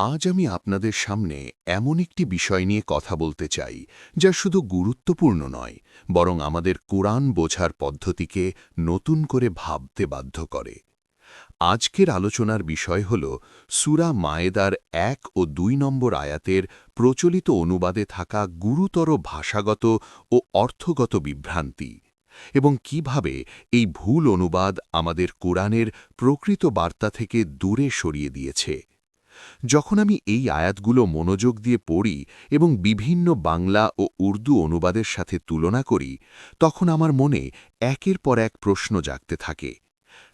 আজ আমি আপনাদের সামনে এমন একটি বিষয় নিয়ে কথা বলতে চাই, যা শুধু গুরুত্বপূর্ণ নয়, বরং আমাদের কোরআন বোঝার পদ্ধতিকে নতুন করে ভাবতে বাধ্য করে। আজকের আলোচনার বিষয় হল সুরা মায়েদার এক ও দুই নম্বর আয়াতের প্রচলিত অনুবাদে থাকা গুরুতর ভাষাগত ও অর্থগত বিভ্রান্তি এবং কীভাবে এই ভুল অনুবাদ আমাদের কোরআনের প্রকৃত বার্তা থেকে দূরে সরিয়ে দিয়েছে। যখন আমি এই আয়াতগুলো মনোযোগ দিয়ে পড়ি এবং বিভিন্ন বাংলা ও উর্দু অনুবাদের সাথে তুলনা করি, তখন আমার মনে একের পর এক প্রশ্ন জাগতে থাকে।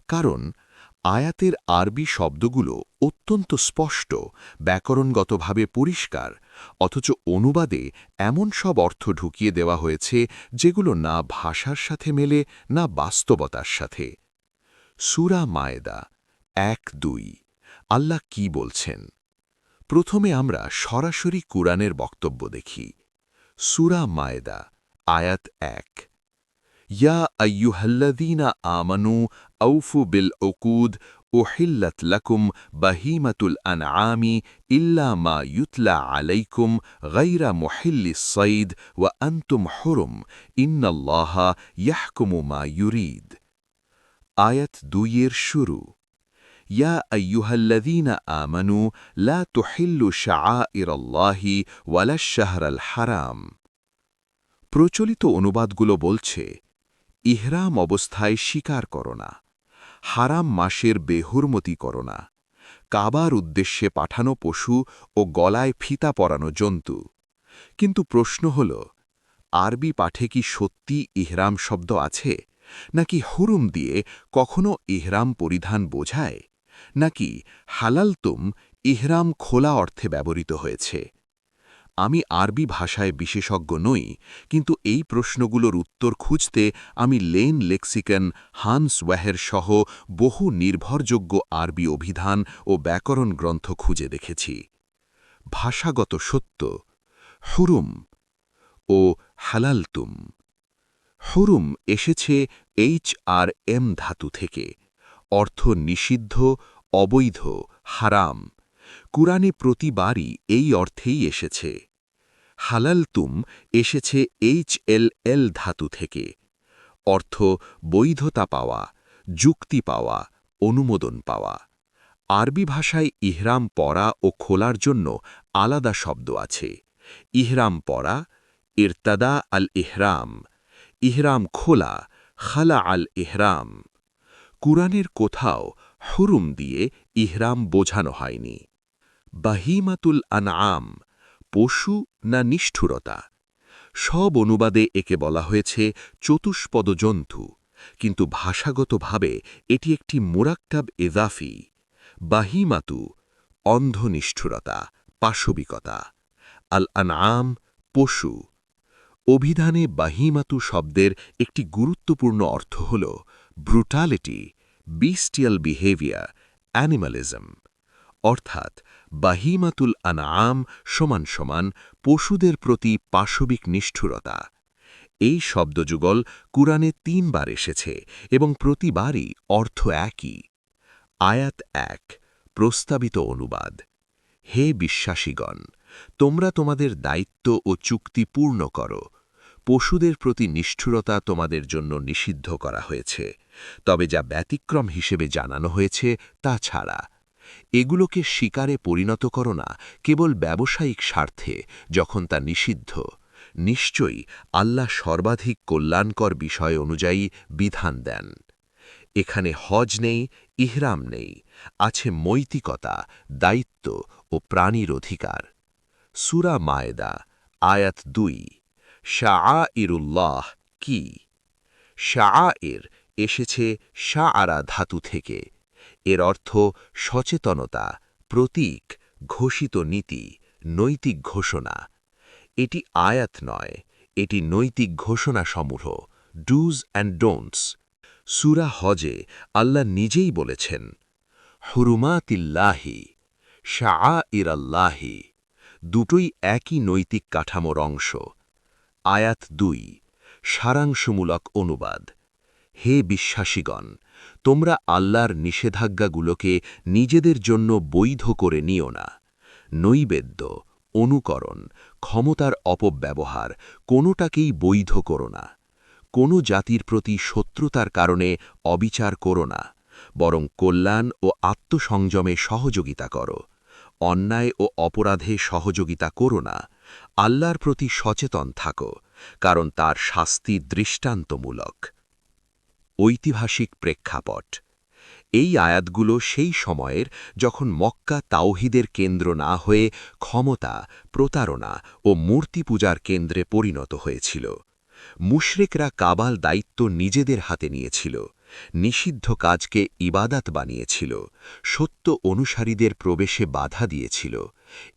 কারণ, আয়াতের আরবি শব্দগুলো অত্যন্ত স্পষ্ট, ব্যাকরণগতভাবে পরিষ্কার, অথচ অনুবাদে এমন সব অর্থ ঢুকিয়ে দেওয়া হয়েছে যেগুলো না ভাষার সাথে মেলে, না বাস্তবতার সাথে। সুরা মায়েদা, এক দুই। আল্লাহ কি বলছেন প্রথমে আমরা সরাসরি কুরআনের বক্তব্য দেখি সুরা মায়েদা আয়াত এক ইয়া আয়ুহাল্লাদিনা আমানু আউফু বিল ওকুদ أحلت لكم بهيمة الأنعام إلا ما يتلى عليكم غير محل الصيد وأنتم حرم إن الله يحكم ما يريد آية দুইয়ের শুরু يا أيها الذين آمنوا لا تحلوا شعائر الله ولا الشهر الحرام প্রচলিত অনুবাদগুলো বলছে ইহরাম অবস্থায় স্বীকার করো না হারাম মাসের বেহুরমতি করো না কাবার উদ্দেশ্যে পাঠানো পশু ও গলায় ফিতা পরানো জন্তু কিন্তু প্রশ্ন হল আরবি পাঠে কি সত্যি ইহরাম শব্দ আছে নাকি হুরুম দিয়ে কখনো ইহরাম পরিধান বোঝায় নাকি হালালতুম ইহরাম খোলা অর্থে ব্যবহৃত হয়েছে? আমি আরবি ভাষায় বিশেষজ্ঞ নই, কিন্তু এই প্রশ্নগুলোর উত্তর খুঁজতে আমি লেন লেক্সিকন হান্স ওয়াহের সহ বহু নির্ভরযোগ্য আরবি অভিধান ও ব্যাকরণ গ্রন্থ খুঁজে দেখেছি। ভাষাগত সত্য, হুরুম ও হালালতুম হুরুম এসেছে এইচ আর এম ধাতু থেকে। অর্থ নিষিদ্ধ, অবৈধ, হারাম। কুরআনে প্রতিবারই এই অর্থেই এসেছে। হালালতুম এসেছে এইচ এল এল ধাতু থেকে। অর্থ বৈধতা পাওয়া, যুক্তি পাওয়া, অনুমোদন পাওয়া। আরবি ভাষায় ইহরাম পরা ও খোলার জন্য আলাদা শব্দ আছে। ইহরাম পরা ইরতাদা আল ইহরাম ইহরাম খোলা, খালা আল ইহরাম কুরআনের কোথাও হুরুম দিয়ে ইহরাম বোঝানো হয়নি। বাহিমাতুল আনআম, পশু না নিষ্ঠুরতা? সব অনুবাদে একে বলা হয়েছে চতুষ্পদ জন্তু, কিন্তু ভাষাগতভাবে এটি একটি মুরাক্কাব এজাফি। বাহিমাতু, অন্ধনিষ্ঠুরতা, পাশবিকতা। আল আনআম, পশু। অভিধানে বাহিমাতু শব্দের একটি গুরুত্বপূর্ণ অর্থ হল ব্রুটালিটি বিস্টিয়াল বিহেভিয়ার অ্যানিমালিজম অর্থাৎ বাহিমাতুল আনাম সমান সমান পশুদের প্রতি পাশবিক নিষ্ঠুরতা। এই শব্দযুগল কুরআনে তিনবার এসেছে এবং প্রতিবারই অর্থ একই। আয়াত এক, প্রস্তাবিত অনুবাদ। হে বিশ্বাসীগণ, তোমরা তোমাদের দায়িত্ব ও চুক্তি পূর্ণ করো। পশুদের প্রতি নিষ্ঠুরতা তোমাদের জন্য নিষিদ্ধ করা হয়েছে। তবে যা ব্যতিক্রম হিসেবে জানানো হয়েছে তা ছাড়া। এগুলোকে শিকারে পরিণত করো না, কেবল ব্যবসায়িক স্বার্থে, যখন তা নিষিদ্ধ। নিশ্চয়ই আল্লাহ সর্বাধিক কল্যাণকর বিষয় অনুযায়ী বিধান দেন। এখানে হজ নেই, ইহরাম নেই, আছে মৈতিকতা, দায়িত্ব ও প্রাণীর অধিকার। সুরা মায়েদা, আয়াত দুই। শাহ ইরুল্লাহ কি? শাহ এর এসেছে আরা ধাতু থেকে। এর অর্থ সচেতনতা, প্রতীক, ঘোষিত নীতি, নৈতিক ঘোষণা। এটি আয়াত নয়, এটি নৈতিক ঘোষণা সমূহ ডুজ অ্যান্ড ডোন্টস সুরা হজে আল্লাহ নিজেই বলেছেন, হুরুমাতিল্লাহি শাহ ইরাল্লাহি দুটোই একই নৈতিক কাঠামোর অংশ। আয়াত দুই, সারাংশমূলক অনুবাদ। হে বিশ্বাসীগণ, তোমরা আল্লাহর নিষেধাজ্ঞাগুলোকে নিজেদের জন্য বৈধ করে নিও না। নৈবেদ্য, অনুকরণ, ক্ষমতার অপব্যবহার কোনোটাকেই বৈধ করো না। কোনো জাতির প্রতি শত্রুতার কারণে অবিচার করো না, বরং কল্যাণ ও আত্মসংযমে সহযোগিতা করো। অন্যায় ও অপরাধে সহযোগিতা করো না, আল্লাহর প্রতি সচেতন থাকো, কারণ তার শাস্তি দৃষ্টান্তমূলক। ঐতিহাসিক প্রেক্ষাপট। এই আয়াতগুলো সেই সময়ের যখন মক্কা তাওহিদের কেন্দ্র না হয়ে ক্ষমতা, প্রতারণা ও মূর্তি পূজার কেন্দ্রে পরিণত হয়েছিল। মুশরেকরা কাবাল দায়িত্ব নিজেদের হাতে নিয়েছিল, নিষিদ্ধ কাজকে ইবাদাত বানিয়েছিল, সত্য অনুসারীদের প্রবেশে বাধা দিয়েছিল।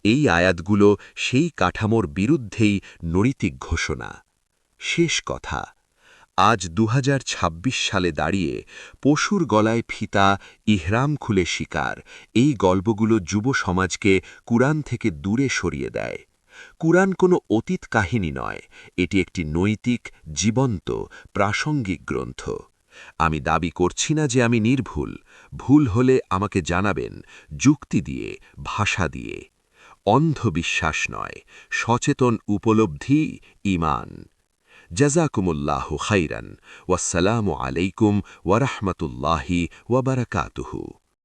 এই আয়াতগুলো সেই কাঠামোর বিরুদ্ধেই নৈতিক ঘোষণা। শেষ কথা আজ দু হাজার ছাব্বিশ সালে দাঁড়িয়ে পশুর গলায় ফিতা ইহরাম খুলে শিকার। এই গল্পগুলো যুব সমাজকে কুরআন থেকে দূরে সরিয়ে দেয়। কুরআন কোনো অতীত কাহিনী নয়, এটি একটি নৈতিক, জীবন্ত, প্রাসঙ্গিক গ্রন্থ। আমি দাবি করছি না যে আমি নির্ভুল, ভুল হলে আমাকে জানাবেন, যুক্তি দিয়ে, ভাষা দিয়ে। অন্ধবিশ্বাস নয়, সচেতন উপলব্ধি, ইমান। جزاكم الله خيرا. والسلام عليكم ورحمة الله وبركاته.